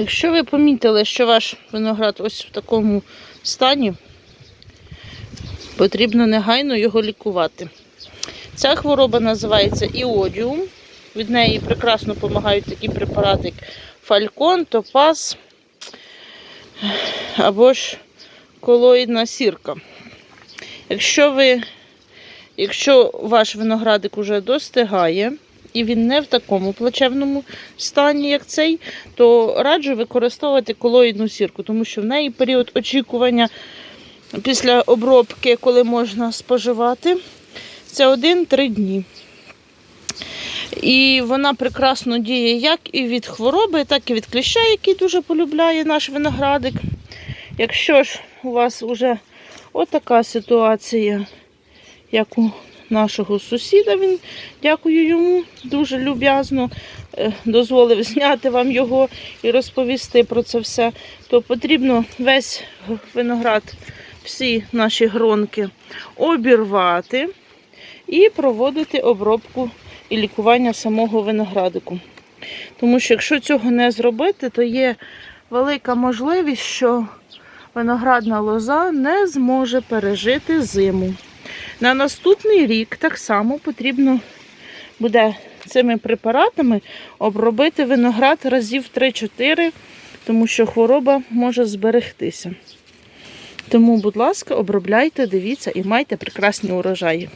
Якщо ви помітили, що ваш виноград ось в такому стані, потрібно негайно його лікувати. Ця хвороба називається іодіум. Від неї прекрасно допомагають такі препарати, як фалькон, топаз або ж колоїдна сірка. Якщо ви, якщо ваш виноградик уже достигає і він не в такому плачевному стані, як цей, то раджу використовувати колоїдну сірку, тому що в неї період очікування після обробки, коли можна споживати, це 1-3 дні. І вона прекрасно діє як і від хвороби, так і від кліща, який дуже полюбляє наш виноградик. Якщо ж у вас вже отака ситуація, як у нашого сусіда, він, дякую йому, дуже люб'язно е, дозволив зняти вам його і розповісти про це все, то потрібно весь виноград, всі наші гронки обірвати і проводити обробку і лікування самого виноградику. Тому що якщо цього не зробити, то є велика можливість, що виноградна лоза не зможе пережити зиму. На наступний рік так само потрібно буде цими препаратами обробити виноград разів 3-4, тому що хвороба може зберегтися. Тому, будь ласка, обробляйте, дивіться і майте прекрасні урожаї.